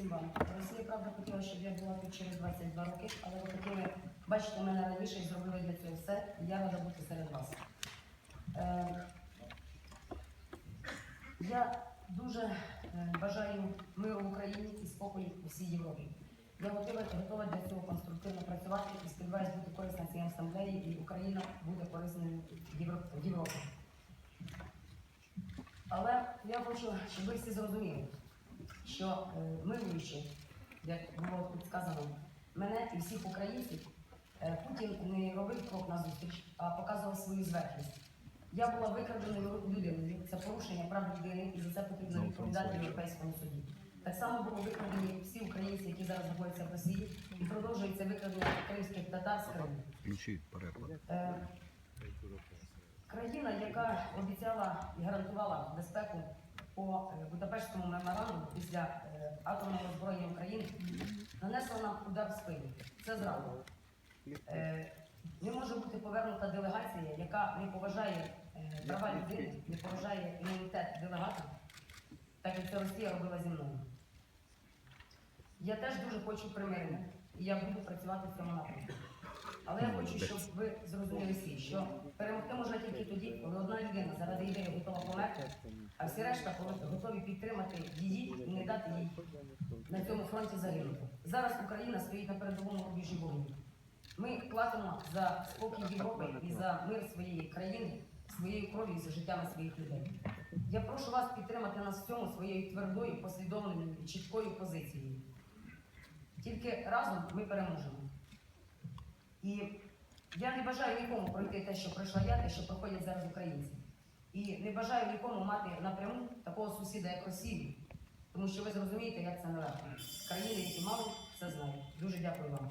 всім вам. Росія, правда, хотіла, щоб я була тут через 22 роки, але ви хотіли бачити мене раніше і зробили для цього все. Я рада бути серед вас. Е, я дуже е, бажаю миру в Україні і спокою у всій Європі. Я готова, готова для цього конструктивно працювати і сподіваюся бути корисна цій асамблеї, і Україна буде корисною Євро- Європі. Але я хочу, щоб ви всі зрозуміли, що е, милуючи, як було тут сказано, мене і всіх українців, е, Путін не робив крок назустріч, а показував свою зверхність. Я була викраденою людиною. Це порушення прав людини, і за це потрібно відповідати в Європейському суді. Так само було викрадені всі українці, які зараз знаходяться в Росії, і продовжується викрадення кримських татар з Криму. Е, Країна, яка обіцяла і гарантувала безпеку по Будапештському меморандуму після е, атомного озброєння України, нанесла нам удар в спину. Це зрада. Е, Не може бути повернута делегація, яка не поважає е, права людини, не поважає імунітет делегата, так як це Росія робила зі мною. Я теж дуже хочу примирення, і я буду працювати в цьому напрямку. Але я хочу, щоб ви зрозуміли всі, що перемогти можна тільки тоді, коли одна людина заради ідеї готова померти, а всі решта готові підтримати її і не дати їй на цьому фронті загинути. Зараз Україна стоїть на передовому рубежі вогню. Ми платимо за спокій Європи і за мир своєї країни, своєю кров'ю і за життями своїх людей. Я прошу вас підтримати нас в цьому своєю твердою, послідовною і чіткою позицією. Тільки разом ми переможемо. І я не бажаю нікому пройти те, що пройшла я, те, що проходять зараз українці. І не бажаю нікому мати напряму такого сусіда, як Росію, тому що ви зрозумієте, як це нелегко. Країни, які мали, це знають. Дуже дякую вам.